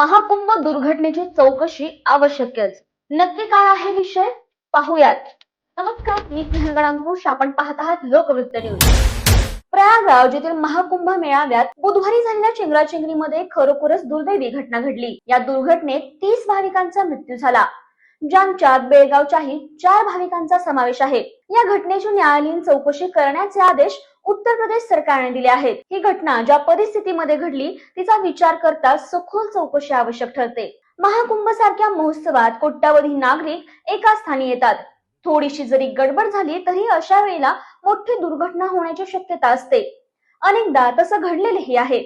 महाकुंभ दुर्घटनेची चौकशी आवश्यकच. नक्की काय आहे विषय? पाहूयात. नमस्कार मी स्नेहल आपण पाहत आहात लोकवृत्त न्यूज. प्रयागराज येथील महाकुंभ मेळाव्यात बुधवारी झालेल्या चिंगराचिंगरीमध्ये खरोखरच दुर्दैवी घटना घडली. या दुर्घटनेत तीस भाविकांचा मृत्यू झाला. ज्यांच्यात बेळगावच्याही चार भाविकांचा समावेश आहे. या घटनेची न्यायालयीन चौकशी करण्याचे आदेश उत्तर प्रदेश सरकारने दिले आहेत. ही घटना ज्या परिस्थितीमध्ये घडली तिचा विचार करता सखोल चौकशी आवश्यक ठरते. महाकुंभ सारख्या महोत्सवात कोट्यावधी नागरिक एका स्थानी येतात. थोडीशी जरी गडबड झाली तरी अशा वेळेला मोठी दुर्घटना होण्याची शक्यता असते. अनेकदा तसं घडलेलेही आहे.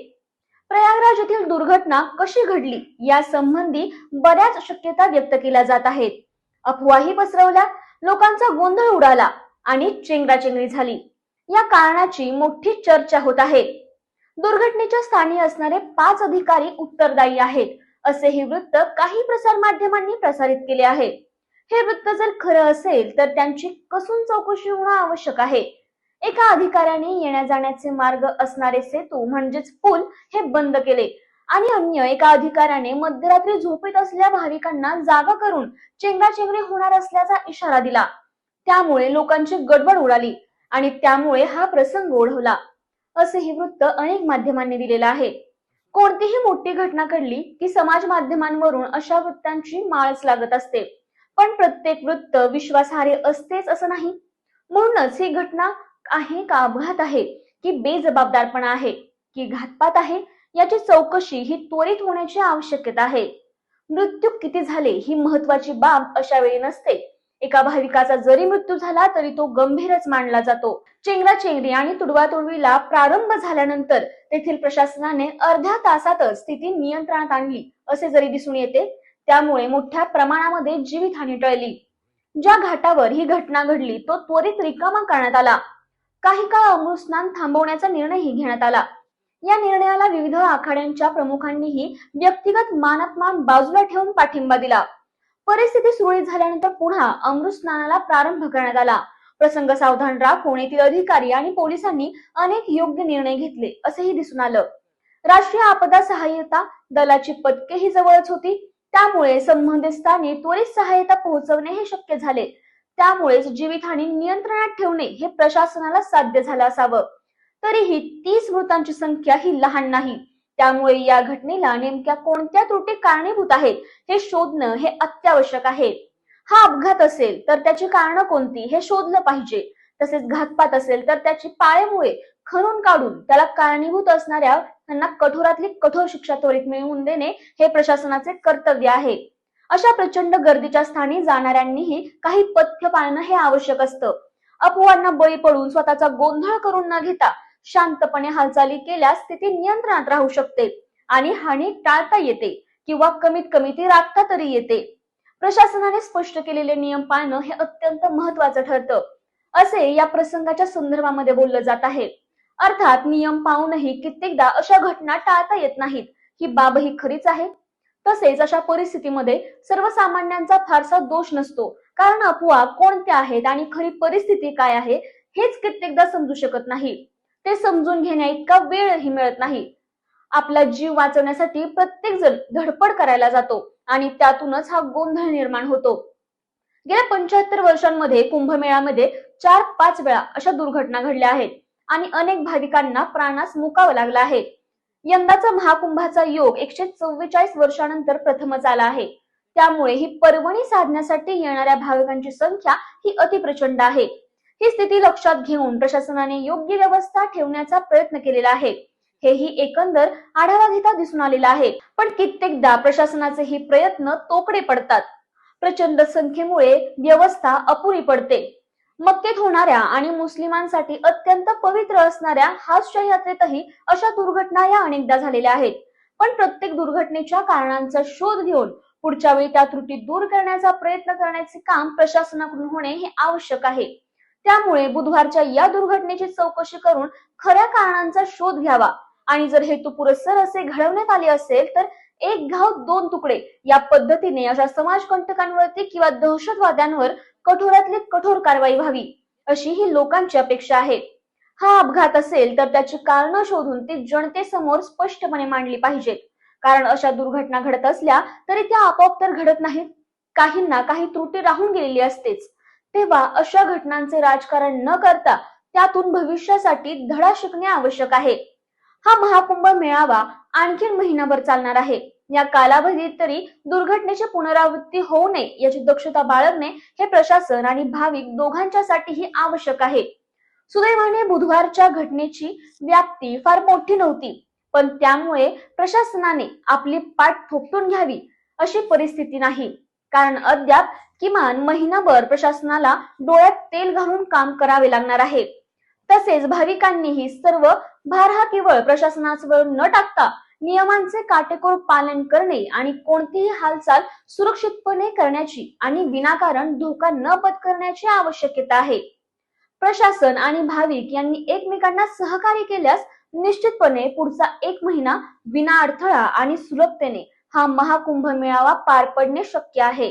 प्रयागराज येथील दुर्घटना कशी घडली या संबंधी बऱ्याच शक्यता व्यक्त केल्या जात आहेत. अफवाही पसरवल्या लोकांचा गोंधळ उडाला आणि चेंगराचेंगरी झाली. या कारणाची मोठी चर्चा होत आहे. दुर्घटनेच्या स्थानी असणारे पाच अधिकारी उत्तरदायी आहेत असे हे वृत्त काही प्रसार माध्यमांनी प्रसारित केले आहे. हे वृत्त जर खरं असेल तर त्यांची कसून चौकशी होणं आवश्यक आहे? एका अधिकाऱ्याने येण्या जाण्याचे मार्ग असणारे सेतू म्हणजेच पूल हे बंद केले आणि अन्य एका अधिकाऱ्याने मध्यरात्री झोपेत असलेल्या भाविकांना जागा करून चेंगराचेंगरी होणार असल्याचा इशारा दिला. त्यामुळे लोकांची गडबड उडाली. आणि त्यामुळे हा प्रसंग ओढवला. असे वृत्त अनेक माध्यमांनी दिलेलं आहे. कोणतीही मोठी घटना घडली की समाज माध्यमांवरून अशा वृत्तांची माळच लागत असते. पण प्रत्येक वृत्त विश्वासार्ह असतेच असं नाही. म्हणूनच ही घटना आहे का अपघात आहे की बेजबाबदारपणा आहे की घातपात आहे याची चौकशी ही त्वरित होण्याची आवश्यकता आहे. मृत्यू किती झाले ही महत्वाची बाब अशा वेळी नसते. एका भाविकाचा जरी मृत्यू झाला तरी तो गंभीरच मानला जातो. चेंगराचेंगरी आणि तुडवातुडवीला प्रारंभ झाल्यानंतर तेथील प्रशासनाने अर्ध्या तासातच स्थिती नियंत्रणात आणली असे जरी दिसून येते त्यामुळे मोठ्या प्रमाणामध्ये जीवितहानी टळली. ज्या घाटावर ही घटना घडली तो त्वरित रिकामा करण्यात आला. काही काळ अमृतस्नान थांबवण्याचा निर्णयही घेण्यात आला. या निर्णयाला विविध आखाड्यांच्या प्रमुखांनीही व्यक्तिगत मानापमान बाजूला ठेवून पाठिंबा दिला. परिस्थिती सुरळीत झाल्यानंतर पुन्हा अमृत स्नानाला प्रारंभ करण्यात आला. प्रसंग सावधान राखून येथील अधिकारी आणि पोलिसांनी अनेक योग्य निर्णय घेतले असेही दिसून आलं. राष्ट्रीय आपदा सहाय्यता दलाची पदकेही जवळच होती. त्यामुळे संबंधित स्थानी त्वरित सहाय्यता पोहोचवणे हे शक्य झाले. त्यामुळेच जीवितहानी नियंत्रणात ठेवणे हे प्रशासनाला साध्य झालं असावं. तरीही तीस मृतांची संख्या ही लहान नाही. त्यामुळे या घटनेला नेमक्या कोणत्या त्रुटी कारणीभूत आहेत हे शोधणं हे अत्यावश्यक आहे. हा अपघात असेल तर त्याची कारणं कोणती हे शोधलं पाहिजे. तसेच घातपात असेल तर त्याची पाळेमुळे खणून काढून त्याला कारणीभूत असणाऱ्या त्यांना कठोरातली कठोर शिक्षा त्वरित मिळवून देणे हे प्रशासनाचे कर्तव्य आहे. अशा प्रचंड गर्दीच्या स्थानी जाणाऱ्यांनीही काही पथ्य पाळणं हे आवश्यक असतं. अपवादांना बळी पडून स्वतःचा गोंधळ करून न घेता शांतपणे हालचाली केल्यास स्थिती नियंत्रणात राहू शकते आणि हानी टाळता येते किंवा कमीत कमी ती राखता तरी येते. प्रशासनाने स्पष्ट केलेले नियम पाळणं हे अत्यंत महत्वाचं ठरतं. असे या प्रसंगाच्या संदर्भामध्ये बोललं जात आहे. अर्थात नियम पाहूनही कित्येकदा अशा घटना टाळता येत नाहीत. ही बाब ही खरीच आहे. तसेच अशा परिस्थितीमध्ये सर्वसामान्यांचा फारसा दोष नसतो. कारण अफवा कोणत्या आहेत आणि खरी परिस्थिती काय आहे हेच कित्येकदा समजू शकत नाही. ते समजून घेण्या इतका वेळही मिळत नाही. आपला जीव वाचवण्यासाठी प्रत्येक जण धडपड करायला जातो आणि त्यातूनच हा गोंधळ निर्माण होतो. गेल्या पंच्याहत्तर वर्षांमध्ये कुंभमेळ्यामध्ये चार पाच वेळा अशा दुर्घटना घडल्या आहेत आणि अनेक भाविकांना प्राणास मुकावं लागलं आहे. यंदाचा महाकुंभाचा योग एकशे चव्वेचाळीस वर्षानंतर प्रथमच आला आहे. त्यामुळे ही पर्वणी साधण्यासाठी येणाऱ्या भाविकांची संख्या ही अतिप्रचंड आहे. ही स्थिती लक्षात घेऊन प्रशासनाने योग्य व्यवस्था ठेवण्याचा प्रयत्न केलेला आहे. हेही एकंदर आढावा घेता दिसून आलेला आहे. पण कित्येकदा प्रशासनाचे हे प्रयत्न तोकडे पडतात. प्रचंड संख्येमुळे व्यवस्था अपुरी पडते. मक्केत होणाऱ्या आणि मुस्लिमांसाठी अत्यंत पवित्र असणाऱ्या हास्य यात्रेतही अशा दुर्घटना या अनेकदा झालेल्या आहेत. पण प्रत्येक दुर्घटनेच्या कारणांचा शोध घेऊन पुढच्या वेळी त्या त्रुटी दूर करण्याचा प्रयत्न करण्याचे काम प्रशासनाकडून होणे हे आवश्यक आहे. त्यामुळे बुधवारच्या या दुर्घटनेची चौकशी करून खऱ्या कारणांचा शोध घ्यावा. आणि जर हेतू पुरस्सर असे घडवण्यात आले असेल तर एक घाव दोन तुकडे या पद्धतीने अशा समाजकंटकांवरती किंवा दहशतवाद्यांवर कठोरातली कठोर कारवाई व्हावी अशी ही लोकांची अपेक्षा आहे. हा अपघात असेल तर त्याची कारण शोधून ती जनतेसमोर स्पष्टपणे मांडली पाहिजेत. कारण अशा दुर्घटना घडत असल्या तरी त्या आपोआप तर घडत नाहीत. काहींना काही त्रुटी राहून गेलेली असतेच. तेव्हा अशा घटनांचे राजकारण न करता त्यातून भविष्यासाठी धडा शिकणे आवश्यक आहे. हा महाकुंभ मेळावा आणखी महिनाभर चालणार आहे. या कालावधीत तरी दुर्घटनेची पुनरावृत्ती होऊ नये याची दक्षता बाळगणे हे प्रशासन आणि भाविक दोघांच्यासाठीही आवश्यक आहे. सुदैवाने बुधवारच्या घटनेची व्याप्ती फार मोठी नव्हती पण त्यामुळे प्रशासनाने आपली पाठ थोपटून घ्यावी अशी परिस्थिती नाही. कारण अद्याप किमान महिनाभर प्रशासनाला डोळ्यात तेल घालून काम करावे लागणार आहे. तसेच भाविकांनीही सर्व भार हा केवळ प्रशासनावर न टाकता नियमांचे काटेकोर पालन करणे आणि कोणतीही हालचाल सुरक्षितपणे करण्याची आणि विनाकारण धोका न पत्करण्याची आवश्यकता आहे. प्रशासन आणि भाविक यांनी एकमेकांना सहकार्य केल्यास निश्चितपणे पुढचा एक महिना विना अडथळा आणि सुलभतेने हा महाकुंभ मेळावा पार पडणे शक्य आहे.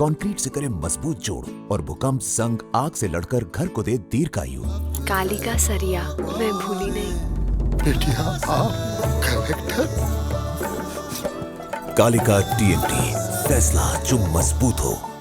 कंक्रीट से करे मज़बूत जोड़ और भूकंप संग आग से लड़कर घर को दे दीर्घायु काली का सरिया मैं भूली नहीं। बेटिया आप कलेक्टर। कालिका टीएमटी फैसला जो मज़बूत हो।